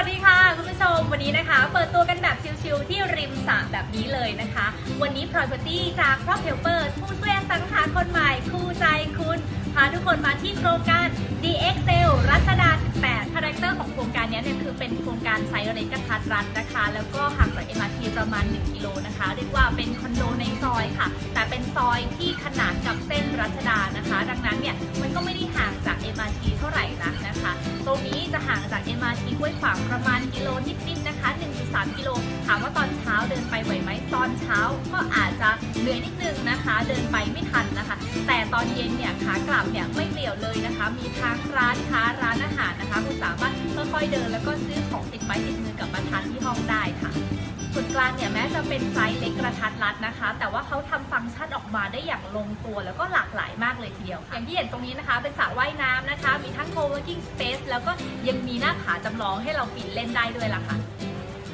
วัสดีค่ะคุณผู้ชมวันนี้นะคะ เปิดตัวกันแบบชิลๆที่ริมสระแบบนี้เลยนะคะ วันนี้ Property จากครอบเฮลเปอร์ผู้ช่วยสังหาคนใหม่คู่ใจคุณพาทุกคนมาที่โครงการ DXL รัชดา 18 คาแรคเตอร์ของโครงการนี้เนี่ยคือเป็นโครงการไซส์เล็กกระทัดรัดนะคะ แล้วก็ห่างจาก MRT ประมาณ 1 กิโลนะคะ เรียกว่าเป็นคอนโดในซอยค่ะ แต่เป็นซอยที่ขนานกับเส้นรัชดานะคะ ดังนั้นเนี่ยมันก็ไม่ได้ห่างจาก MRT เท่าไหร่นักนะคะ จะห่างจาก MRT ห้วยขวางประมาณกิโลนิดๆนะคะ 1.3 กิโล ถามว่าตอนเช้าเดินไปไหวไหมตอนเช้าก็อาจจะเหนื่อยนิดนึงนะคะ เดินไปไม่ทันนะคะ แต่ตอนเย็นเนี่ยขากลับเนี่ยไม่เปลี่ยวเลยนะคะ มีทางร้านค้าร้านอาหารนะคะคุณสามารถค่อยๆเดินแล้วก็ซื้อของติดไม้ติดมือกลับมาทานที่ห้องได้ค่ะ กลางเนี่ยแม้จะเป็นไซส์เล็กกระทัดรัดนะคะ แต่ว่าเขาทำฟังก์ชันออกมาได้อย่างลงตัวแล้วก็หลากหลายมากเลยทีเดียว อย่างที่เห็นตรงนี้นะคะ เป็นสระว่ายน้ำนะคะ มีทั้ง co-working space แล้วก็ยังมีหน้าผาจำลองให้เราปีนเล่นได้ด้วยล่ะค่ะ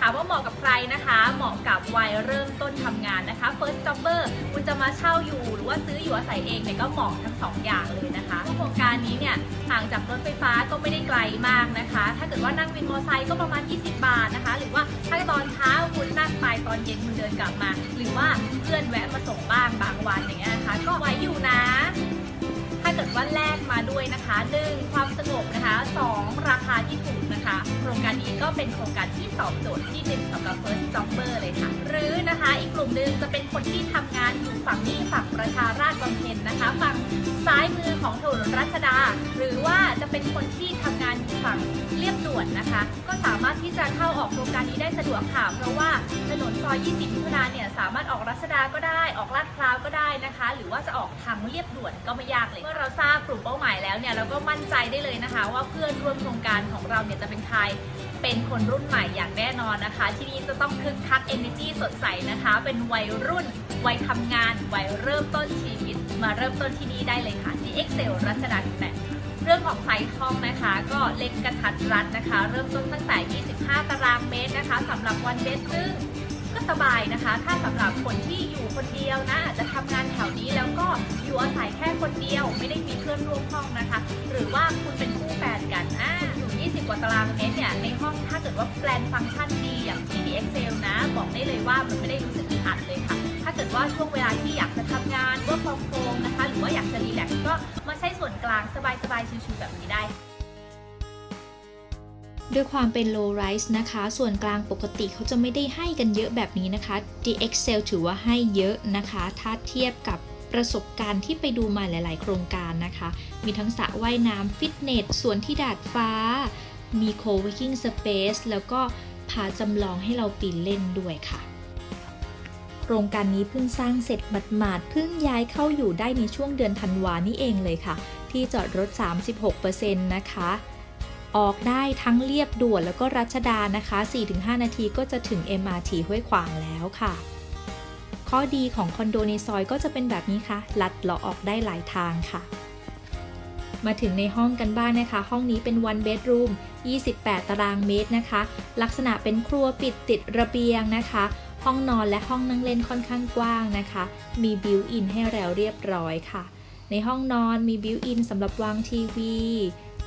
ถามว่าเหมาะกับใครนะคะ เหมาะกับวัยเริ่มต้นทำงานนะคะ first jobber คุณจะมาเช่าอยู่หรือว่าซื้ออยู่อาศัยเองเนี่ยก็เหมาะทั้งสองอย่างเลยนะคะโครงการนี้เนี่ยห่างจากรถไฟฟ้าก็ไม่ได้ไกลมากนะคะ ถ้าเกิดว่านั่งวินมอเตอร์ไซค์ก็ประมาณ 20 บาทนะคะ หรือว่าถ้าตอนเช้าคุณนั่งไปตอนเย็นคุณเดินกลับมา หรือว่าเพื่อนแวะมาส่งบ้างบางวันอย่างเงี้ยนะคะ ก็ไหวอยู่นะถ้าเกิดว่าแลกมาด้วยนะคะ 1. ความสงบนะคะ 2. ราคาที่ถูก รงการนี้ก็เป็นโครงการที่ตอบโจทย์ที่หนึ่งสำหรับ first jobber เลยค่ะ หรือนะคะอีกกลุ่มหนึ่งจะเป็นคนที่ทำงานอยู่ฝั่งนี้ฝั่งประชาราชบำเพ็ญนะคะ ฝั่งซ้ายมือของถนนรัชดา หรือว่าจะเป็นคนที่ทำงานอยู่ฝั่งเรียบด่วนนะคะ ก็สามารถที่จะเข้าออกโครงการนี้ได้สะดวกค่ะ เพราะว่าถนนซอย 20มิถุนาเนี่ยสามารถออกรัชดาก็ได้ออกลาดพร้าวก็ได้นะคะ หรือว่าจะออกทางเรียบด่วนก็ไม่ยากเลยเมื่อเราทราบกลุ่มเป้าหมายแล้วเนี่ยเราก็มั่นใจได้เลยนะคะ ว่าเพื่อนร่วมโครงการของเราเนี่ยจะเป็นใคร เป็นคนรุ่นใหม่อย่างแน่นอนนะคะ ที่นี่จะต้องคึกคัก energy สดใสนะคะ เป็นวัยรุ่น วัยทำงาน วัยเริ่มต้นชีวิต มาเริ่มต้นที่นี่ได้เลยค่ะ ที่ Excel รัชดา18เรื่องของไซส์ห้องนะคะ ก็เล็กกระทัดรัดนะคะ เริ่มต้นตั้งแต่ 25 ตารางเมตรนะคะสำหรับวันเบดซึ่งก็สบายนะคะ ถ้าสำหรับคนที่อยู่คนเดียวนะอาจจะทำงานแถวนี้แล้วก็อยู่อาศัยแค่คนเดียว ไม่ได้มีเพื่อนร่วมห้องนะคะ หรือว่าคุณ ดว่าแปลนฟังก์ชันดีอย่างที่ Excel นะ บอกได้เลยว่ามันไม่ได้รู้สึกอึดอัดเลยค่ะ ถ้าเกิดว่าช่วงเวลาที่อยากจะทำงานว่าฟองโฟงนะคะ หรือว่าอยากจะรีแลกซ์ก็มาใช้ส่วนกลางสบายๆชิวๆแบบนี้ได้ด้วยความเป็น low rise นะคะ ส่วนกลางปกติเขาจะไม่ได้ให้กันเยอะแบบนี้นะคะ DXL ถือว่าให้เยอะนะคะ ถ้าเทียบกับประสบการณ์ที่ไปดูมาหลาย ๆ โครงการนะคะ มีทั้งสระว่ายน้ำฟิตเนสสวนที่ดาดฟ้า มี co-working space แล้วก็พาจำลองให้เราปีนเล่นด้วยค่ะ โครงการนี้เพิ่งสร้างเสร็จหมาดๆเพิ่งย้ายเข้าอยู่ได้ในช่วงเดือนธันวานี่เองเลยค่ะ ที่จอดรถ 36%นะคะ ออกได้ทั้งเรียบด่วนแล้วก็รัชดานะคะ 4-5 นาทีก็จะถึง MRT ห้วยขวางแล้วค่ะข้อดีของคอนโดในซอยก็จะเป็นแบบนี้ค่ะ ลัดเลาะออกได้หลายทางค่ะ มาถึงในห้องกันบ้างนะคะ ห้องนี้เป็น one bedroom 28 ตารางเมตรนะคะ ลักษณะเป็นครัวปิดติดระเบียงนะคะ ห้องนอนและห้องนั่งเล่นค่อนข้างกว้างนะคะ มีบิวอินให้แล้วเรียบร้อยค่ะ ในห้องนอนมีบิวอินสำหรับวางทีวี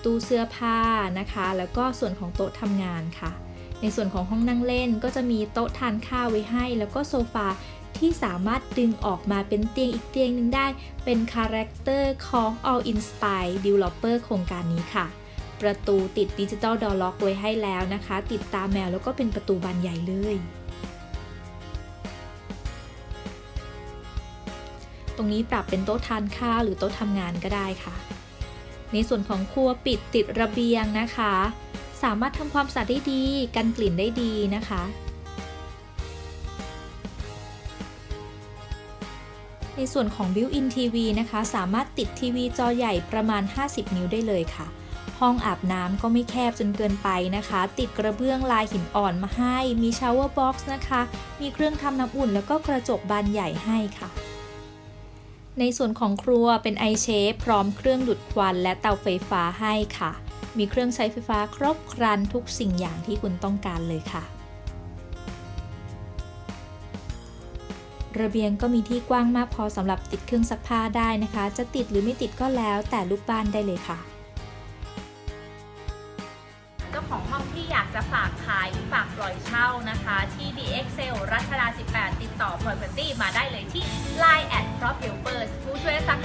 ตู้เสื้อผ้านะคะ แล้วก็ส่วนของโต๊ะทำงานค่ะ ในส่วนของห้องนั่งเล่นก็จะมีโต๊ะทานข้าวไว้ให้ แล้วก็โซฟา ที่สามารถดึงออกมาเป็นเตียงอีกเตียงหนึ่งได้ เป็นคาแรคเตอร์ของ All Inspire Developer โครงการนี้ค่ะ ประตูติดดิจิตอลดอล็อกไว้ให้แล้วนะคะ ติดตาแมวแล้วก็เป็นประตูบานใหญ่เลยตรงนี้ปรับเป็นโต๊ะทานข้าวหรือโต๊ะทำงานก็ได้ค่ะ ในส่วนของครัวปิดติดระเบียงนะคะ สามารถทำความสะอาดได้ดี กันกลิ่นได้ดีนะคะ ในส่วนของ Built-in TV นะคะ สามารถติดทีวีจอใหญ่ประมาณ 50 นิ้วได้เลยค่ะ ห้องอาบน้ำก็ไม่แคบจนเกินไปนะคะ ติดกระเบื้องลายหินอ่อนมาให้ มีชาวเวอร์บ็อกซ์นะคะ มีเครื่องทำน้ำอุ่นแล้วก็กระจกบานใหญ่ให้ค่ะในส่วนของครัวเป็น i s h a p พร้อมเครื่องดูดควันและเตาไฟฟ้าให้ค่ะ มีเครื่องใช้ไฟฟ้าครบครันทุกสิ่งอย่างที่คุณต้องการเลยค่ะ ระเบียงก็มีที่กว้างมากพอสำหรับติดเครื่องซักผ้าได้นะคะ จะติดหรือไม่ติดก็แล้วแต่ลูกบ้านได้เลยค่ะเจ้าของห้องที่อยากจะฝากขายหรือฝากปล่อยเช่านะคะ ที่ DXL รัชดา 18 ติดต่อ Property มาได้เลยที่ Line at p r o p e l p e r s ผู้ช่วยสัก